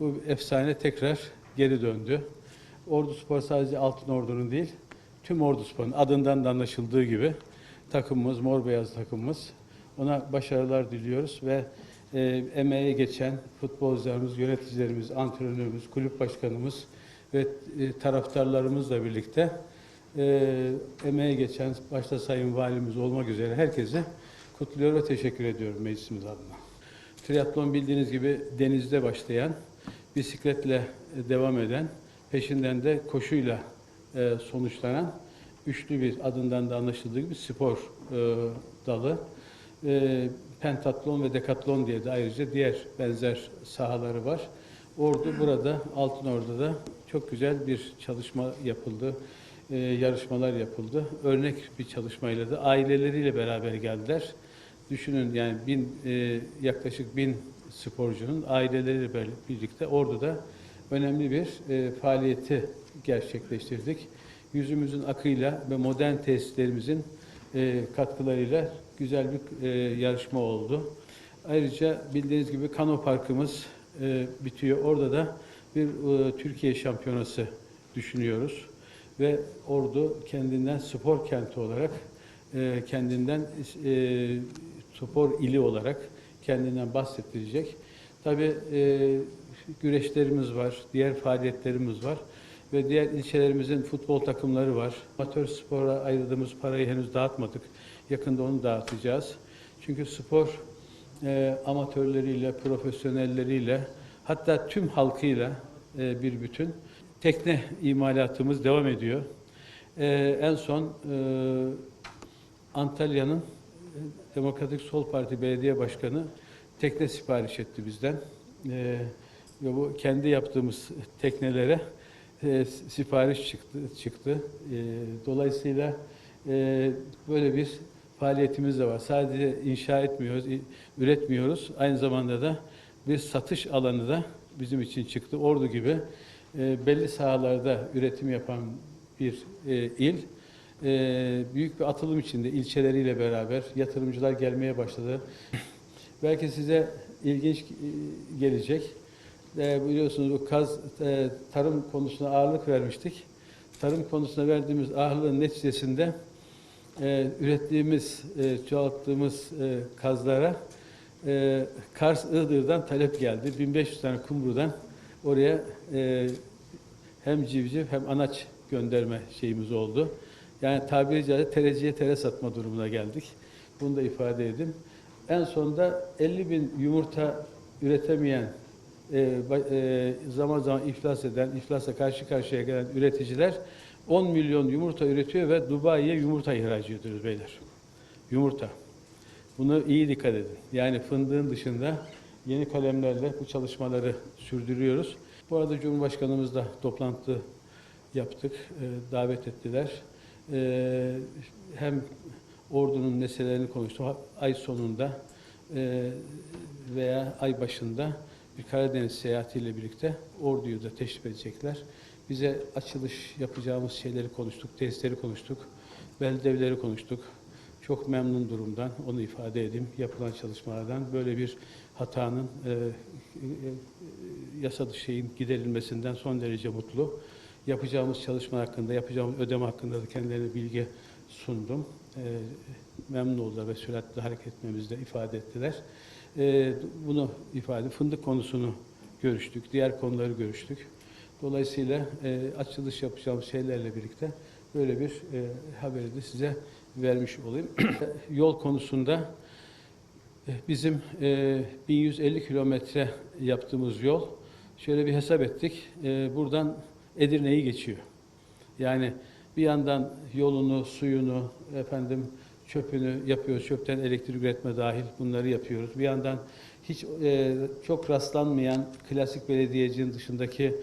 bu efsane tekrar geri döndü. Ordu Spor sadece Altın Ordu'nun değil, tüm Ordu Spor'un adından da anlaşıldığı gibi takımımız, mor beyaz takımımız. Ona başarılar diliyoruz ve e, emeğe geçen futbolcularımız, yöneticilerimiz, antrenörümüz, kulüp başkanımız ve e, taraftarlarımızla birlikte e, emeğe geçen başta Sayın Valimiz olmak üzere herkese kutluyor ve teşekkür ediyorum meclisimiz adına. Triatlon bildiğiniz gibi denizde başlayan, bisikletle e, devam eden, peşinden de koşuyla e, sonuçlanan üçlü bir adından da anlaşıldığı gibi spor e, dalı. Pentatlon ve dekatlon diye de ayrıca diğer benzer sahaları var. Ordu burada, Altın Ordu'da çok güzel bir çalışma yapıldı. E, yarışmalar yapıldı. Örnek bir çalışmayla da aileleriyle beraber geldiler. Düşünün yani bin, e, yaklaşık bin sporcunun aileleriyle bir- birlikte Ordu'da önemli bir e, faaliyeti gerçekleştirdik. Yüzümüzün akıyla ve modern tesislerimizin e, katkılarıyla güzel bir e, yarışma oldu. Ayrıca bildiğiniz gibi Kano Parkımız e, bitiyor. Orada da bir e, Türkiye şampiyonası düşünüyoruz. Ve Ordu kendinden spor kenti olarak, e, kendinden e, spor ili olarak kendinden bahsettirecek. Tabii e, güreşlerimiz var, diğer faaliyetlerimiz var ve diğer ilçelerimizin futbol takımları var. Amatör spora ayırdığımız parayı henüz dağıtmadık. Yakında onu dağıtacağız. Çünkü spor e, amatörleriyle, profesyonelleriyle hatta tüm halkıyla e, bir bütün. Tekne imalatımız devam ediyor. E, en son e, Antalya'nın Demokratik Sol Parti Belediye Başkanı tekne sipariş etti bizden. E, ve bu kendi yaptığımız teknelere e, sipariş çıktı. çıktı. E, dolayısıyla e, böyle bir faaliyetimiz de var. Sadece inşa etmiyoruz, üretmiyoruz. Aynı zamanda da bir satış alanı da bizim için çıktı. Ordu gibi e, belli sahalarda üretim yapan bir e, il. E, büyük bir atılım içinde ilçeleriyle beraber yatırımcılar gelmeye başladı. Belki size ilginç e, gelecek. E, biliyorsunuz bu kaz e, tarım konusuna ağırlık vermiştik. Tarım konusuna verdiğimiz ağırlığın neticesinde e, ürettiğimiz, çoğalttığımız kazlara e, Kars Iğdır'dan talep geldi. 1500 tane kumrudan oraya e, hem civciv hem anaç gönderme şeyimiz oldu. Yani tabiri caizse tereciye tere satma durumuna geldik. Bunu da ifade edeyim. En sonunda 50 bin yumurta üretemeyen, e, e, zaman zaman iflas eden, iflasla karşı karşıya gelen üreticiler 10 milyon yumurta üretiyor ve Dubai'ye yumurta ihraç ediyoruz beyler. Yumurta. Bunu iyi dikkat edin. Yani fındığın dışında yeni kalemlerle bu çalışmaları sürdürüyoruz. Bu arada Cumhurbaşkanımızla toplantı yaptık, e, davet ettiler. E, hem ordunun meselelerini konuştuk. Ay sonunda e, veya ay başında bir Karadeniz seyahatiyle birlikte orduyu da teşrif edecekler. Bize açılış yapacağımız şeyleri konuştuk, testleri konuştuk, beldevleri konuştuk. Çok memnun durumdan, onu ifade edeyim. Yapılan çalışmalardan böyle bir hatanın, e, e, e, yasa dışı şeyin giderilmesinden son derece mutlu. Yapacağımız çalışma hakkında, yapacağımız ödeme hakkında da kendilerine bilgi sundum. E, memnun oldular ve süratle hareket etmemizde ifade ettiler. E, bunu ifade, fındık konusunu görüştük, diğer konuları görüştük. Dolayısıyla e, açılış yapacağımız şeylerle birlikte böyle bir e, haberi de size vermiş olayım. Yol konusunda e, bizim e, 1150 kilometre yaptığımız yol şöyle bir hesap ettik. E, buradan Edirne'yi geçiyor. Yani bir yandan yolunu, suyunu, efendim çöpünü yapıyoruz. Çöpten elektrik üretme dahil bunları yapıyoruz. Bir yandan hiç e, çok rastlanmayan klasik belediyecinin dışındaki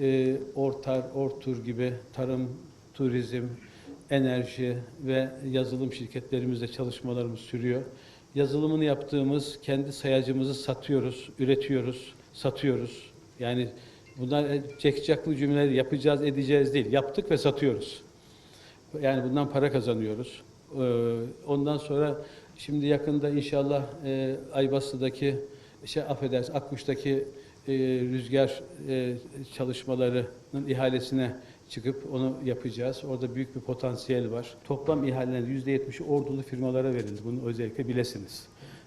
e, Ortar, Ortur gibi tarım, turizm, enerji ve yazılım şirketlerimizle çalışmalarımız sürüyor. Yazılımını yaptığımız kendi sayacımızı satıyoruz, üretiyoruz, satıyoruz. Yani bunlar çekçaklı cümleler yapacağız, edeceğiz değil. Yaptık ve satıyoruz. Yani bundan para kazanıyoruz. Ee, Ondan sonra şimdi yakında inşallah e, Aybastı'daki şey affedersin Akkuş'taki e, rüzgar e, çalışmalarının ihalesine çıkıp onu yapacağız. Orada büyük bir potansiyel var. Toplam ihalelerin %70'i ordulu firmalara verildi. Bunu özellikle bilesiniz.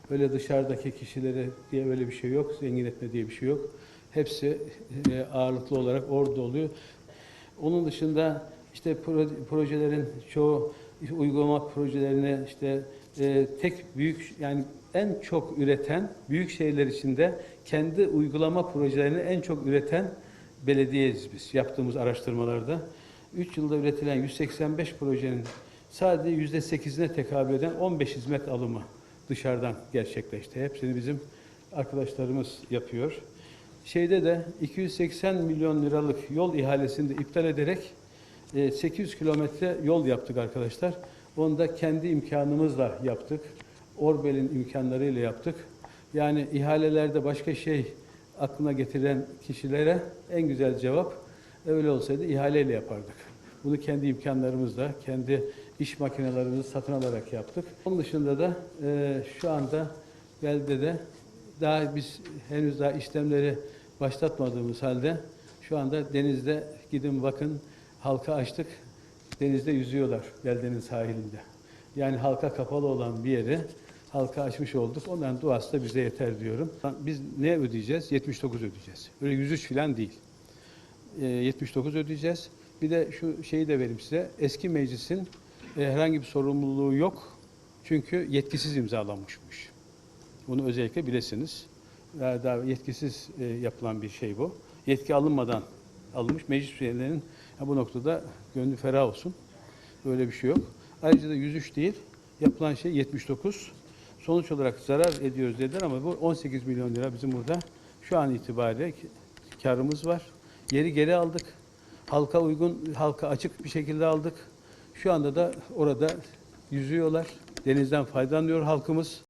Öyle dışarıdaki kişilere diye böyle bir şey yok. Zengin etme diye bir şey yok. Hepsi e, ağırlıklı olarak orada oluyor. Onun dışında işte pro- projelerin çoğu uygulama projelerini işte e, tek büyük yani en çok üreten büyük şehirler içinde kendi uygulama projelerini en çok üreten belediyeyiz biz yaptığımız araştırmalarda. 3 yılda üretilen 185 projenin sadece %8'ine tekabül eden 15 hizmet alımı dışarıdan gerçekleşti. Hepsini bizim arkadaşlarımız yapıyor. Şeyde de 280 milyon liralık yol ihalesini de iptal ederek e, 800 kilometre yol yaptık arkadaşlar. Onu da kendi imkanımızla yaptık. Orbel'in imkanlarıyla yaptık. Yani ihalelerde başka şey aklına getiren kişilere en güzel cevap öyle olsaydı ihaleyle yapardık. Bunu kendi imkanlarımızla, kendi iş makinelerimizi satın alarak yaptık. Onun dışında da e, şu anda beldede daha biz henüz daha işlemleri başlatmadığımız halde şu anda denizde gidin bakın halka açtık. Denizde yüzüyorlar beldenin sahilinde. Yani halka kapalı olan bir yeri halka açmış olduk. Onların duası da bize yeter diyorum. Biz ne ödeyeceğiz? 79 ödeyeceğiz. Öyle 103 falan değil. E, 79 ödeyeceğiz. Bir de şu şeyi de vereyim size. Eski meclisin e, herhangi bir sorumluluğu yok. Çünkü yetkisiz imzalanmışmış. Bunu özellikle bilesiniz. Daha, yetkisiz e, yapılan bir şey bu. Yetki alınmadan alınmış meclis üyelerinin bu noktada gönlü ferah olsun. Böyle bir şey yok. Ayrıca da 103 değil, yapılan şey 79. Sonuç olarak zarar ediyoruz dediler ama bu 18 milyon lira bizim burada şu an itibariyle karımız var. Yeri geri aldık. Halka uygun, halka açık bir şekilde aldık. Şu anda da orada yüzüyorlar. Denizden faydalanıyor halkımız.